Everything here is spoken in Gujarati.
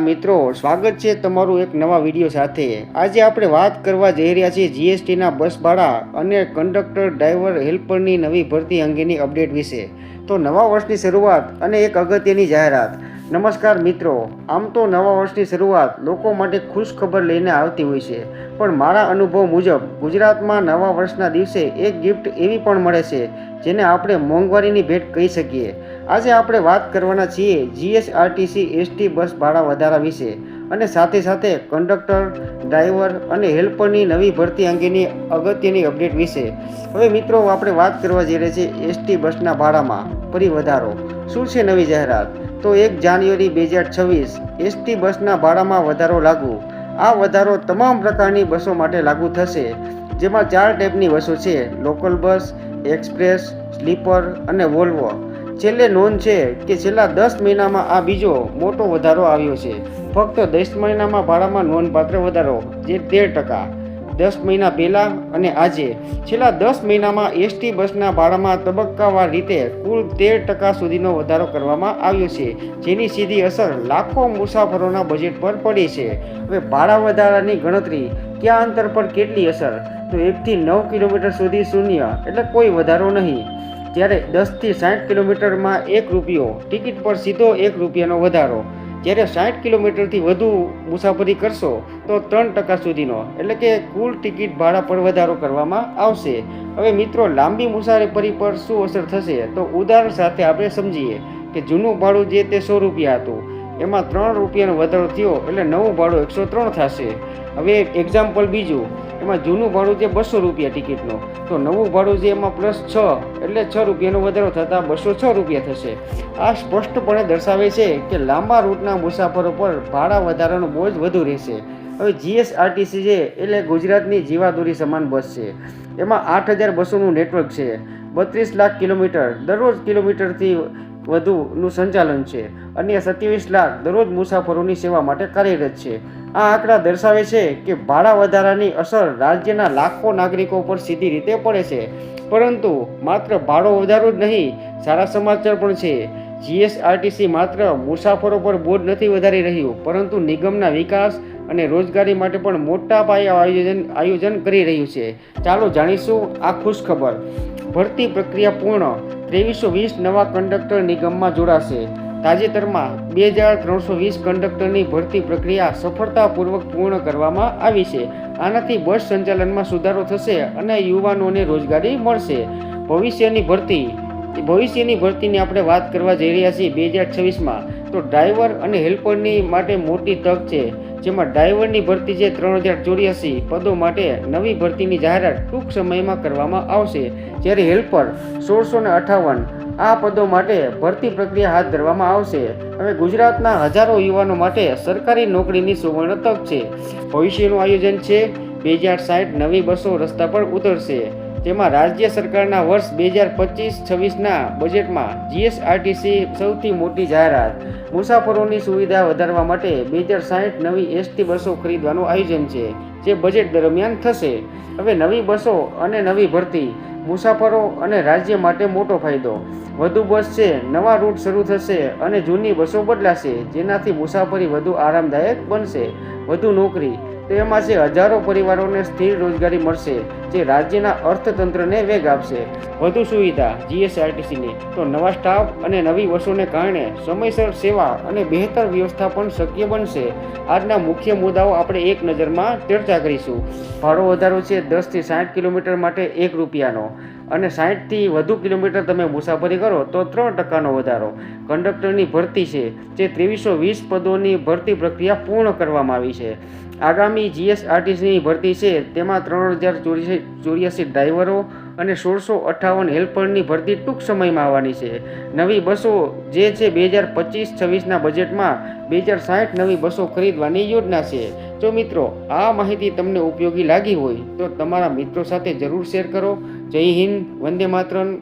મિત્રો, સ્વાગત છે તમારું એક નવા વીડિયો સાથે. આજે આપણે વાત કરવા જઈ રહ્યા છીએ જીએસટીના બસ ભાડા અને કંડક્ટર ડ્રાઈવર હેલ્પરની નવી ભરતી અંગેની અપડેટ વિશે. તો નવા વર્ષની શરૂઆત અને એક અગત્યની જાહેરાત. નમસ્કાર મિત્રો, આમ તો નવા વર્ષની શરૂઆત લોકો માટે ખુશ ખબર લઈને આવતી હોય છે. પણ મારા અનુભવ મુજબ, ગુજરાતમાં નવા વર્ષના દિવસે એક ગિફ્ટ એવી પણ મળે છે, જેને આપણે મોંઘવારીની ભેટ કહી શકીએ. આજે આપણે વાત કરવાના છીએ જીએસઆરટીસી એસટી બસ ભાડા વધારા વિશે અને સાથે સાથે કંડક્ટર, ડ્રાઈવર અને હેલ્પરની નવી ભરતી અંગેની અગત્યની અપડેટ વિશે. હવે મિત્રો આપણે વાત કરવા જઈ રહ્યા છીએ એસટી બસના ભાડામાં ફરી વધારો. શું છે નવી જાહેરાત? તો એક જાન્યુઆરી બે હજાર છવ્વીસ એસટી બસના ભાડામાં વધારો લાગુ. આ વધારો તમામ પ્રકારની બસો માટે લાગુ થશે, જેમાં ચાર ટાઈપની બસો છે. લોકલ બસ, એક્સપ્રેસ, સ્લીપર અને વોલ્વો. છેલ્લે નોંધ છે કે છેલ્લા દસ મહિનામાં આ બીજો મોટો વધારો આવ્યો છે. ફક્ત દસ મહિનામાં ભાડામાં નોંધપાત્ર વધારો, જે તેર ટકા. દસ મહિના પહેલાં અને આજે. છેલ્લા દસ મહિનામાં એસટી બસના ભાડામાં તબક્કાવાર રીતે કુલ તેર ટકા સુધીનો વધારો કરવામાં આવ્યો છે, જેની સીધી અસર લાખો મુસાફરોના બજેટ પર પડી છે. હવે ભાડા વધારાની ગણતરી કયા અંતર પર કેટલી અસર? તો એકથી નવ કિલોમીટર સુધી શૂન્ય, એટલે કોઈ વધારો નહીં. જ્યારે દસથી સાઠ કિલોમીટરમાં એક રૂપિયો, ટિકિટ પર સીધો એક રૂપિયાનો વધારો. જ્યારે સાઠ કિલોમીટરથી વધુ મુસાફરી કરશો, તો ત્રણ ટકા સુધીનો. એટલે કે કુલ ટિકિટ ભાડા પર વધારો કરવામાં આવશે. હવે મિત્રો, લાંબી મુસાફરી પર શું અસર થશે? તો ઉદાહરણ સાથે આપણે સમજીએ કે જૂનું ભાડું જે તે સો રૂપિયા હતું. એમાં ત્રણ રૂપિયાનો વધારો થયો, એટલે નવું ભાડું એકસો ત્રણ થશે. હવે એક્ઝામ્પલ બીજું, એમાં જૂનું ભાડું છે બસો રૂપિયા ટિકિટનું તો નવું ભાડું છે એમાં પ્લસ છ, એટલે છ રૂપિયાનો વધારો થતાં બસો છ રૂપિયા થશે. આ સ્પષ્ટપણે દર્શાવે છે કે લાંબા રૂટના મુસાફરો પર ભાડા વધારાનો બોજ વધુ રહેશે. હવે જીએસઆરટીસી છે, એટલે ગુજરાતની જીવાદોરી સમાન બસ છે. એમાં આઠ હજાર બસોનું નેટવર્ક છે. બત્રીસ લાખ કિલોમીટર, દરરોજ કિલોમીટરથી વધુનું સંચાલન છે. અન્ય સત્યાવીસ લાખ દરરોજ મુસાફરોની સેવા માટે કાર્યરત છે. આ આંકડા દર્શાવે છે કે ભાડા વધારાની અસર રાજ્યના લાખો નાગરિકો પર સીધી રીતે પડે છે. પરંતુ માત્ર ભાડો વધારો જ નહીં, સારા સમાચાર પણ છે. જીએસઆરટીસી માત્ર મુસાફરો પર બોજ નથી વધારી રહ્યું, પરંતુ નિગમના વિકાસ અને રોજગારી માટે પણ મોટા પાયે આયોજન આયોજન કરી રહ્યું છે. ચાલો જાણીશું આ ખુશ ખબર ભરતી પ્રક્રિયા પૂર્ણ ત્રેવીસો વીસ નવા કંડક્ટર નિગમમાં જોડાશે. તાજેતરમાં બે હજાર ત્રણસો વીસ કંડક્ટરની ભરતી પ્રક્રિયા સફળતાપૂર્વક પૂર્ણ કરવામાં આવી છે. આનાથી બસ સંચાલનમાં સુધારો થશે અને યુવાનોને રોજગારી મળશે. ભવિષ્યની ભરતી, ભવિષ્યની ભરતીની આપણે વાત કરવા જઈ રહ્યા છીએ બે હજાર છવ્વીસમાં. તો ડ્રાઈવર અને હેલ્પરની માટે મોટી તક છે. જેમાં ડ્રાઈવરની ભરતી છે ત્રણ હજાર ચોર્યાસી પદો માટે નવી ભરતીની જાહેરાત ટૂંક સમયમાં કરવામાં આવશે, જ્યારે હેલ્પર સોળસો ને અઠાવન આ પદો માટે ભરતી પ્રક્રિયા હાથ ધરવામાં આવશે. હવે ગુજરાતના હજારો યુવાનો માટે સરકારી નોકરીની સુવર્ણ તક છે. ભવિષ્યનું આયોજન છે. બે હજાર સાઠ નવી બસો રસ્તા પર ઉતરશે. જેમાં રાજ્ય સરકારના વર્ષ બે હજાર પચીસ છવ્વીસના બજેટમાં જીએસઆરટીસી સૌથી મોટી જાહેરાત. મુસાફરોની સુવિધા વધારવા માટે બે હજાર સાઠ નવી એસટી બસો ખરીદવાનું આયોજન છે, જે બજેટ દરમિયાન થશે. હવે નવી બસો અને નવી ભરતી મુસાફરો અને રાજ્ય માટે મોટો ફાયદો. વધુ બસ છે, નવા રૂટ શરૂ થશે અને જૂની બસો બદલાશે, જેનાથી મુસાફરી વધુ આરામદાયક બનશે. વધુ નોકરી, તો એમાં છે હજારો પરિવારોને સ્થિર રોજગારી મળશે. જે રાજ્યના અર્થતંત્રને વેગ આપશે. વધુ સુવિધા જીએસઆરટીસીની તો નવા સ્ટાફ અને નવી બસોને કારણે સમયસર સેવા અને બહેતર વ્યવસ્થાપન શક્ય બનશે. આજના મુખ્ય મુદ્દાઓ આપણે એક નજરમાં ચર્ચા કરીશું. ભાડો વધારો છે દસથી સાઠ કિલોમીટર માટે એક રૂપિયાનો અને સાઠથી વધુ કિલોમીટર તમે મુસાફરી કરો તો ત્રણ ટકાનો વધારો. કંડક્ટરની ભરતી છે, જે ત્રેવીસો વીસ પદોની ભરતી પ્રક્રિયા પૂર્ણ કરવામાં આવી છે. આગામી જીએસઆરટીસીની ભરતી છે, તેમાં ત્રણ હજાર ચોર્યાસી ડ્રાઈવરો અને સોળસો અઠ્ઠાવન હેલ્પરની ભરતી ટૂંક સમયમાં આવવાની છે. નવી બસો જે છે બે હજાર પચીસ છવ્વીસના બજેટમાં બે હજાર સાઠ નવી બસો ખરીદવાની યોજના છે. જો મિત્રો, આ માહિતી તમને ઉપયોગી લાગી હોય તો તમારા મિત્રો સાથે જરૂર શેર કરો. જય હિન્દ, વંદે માતરમ.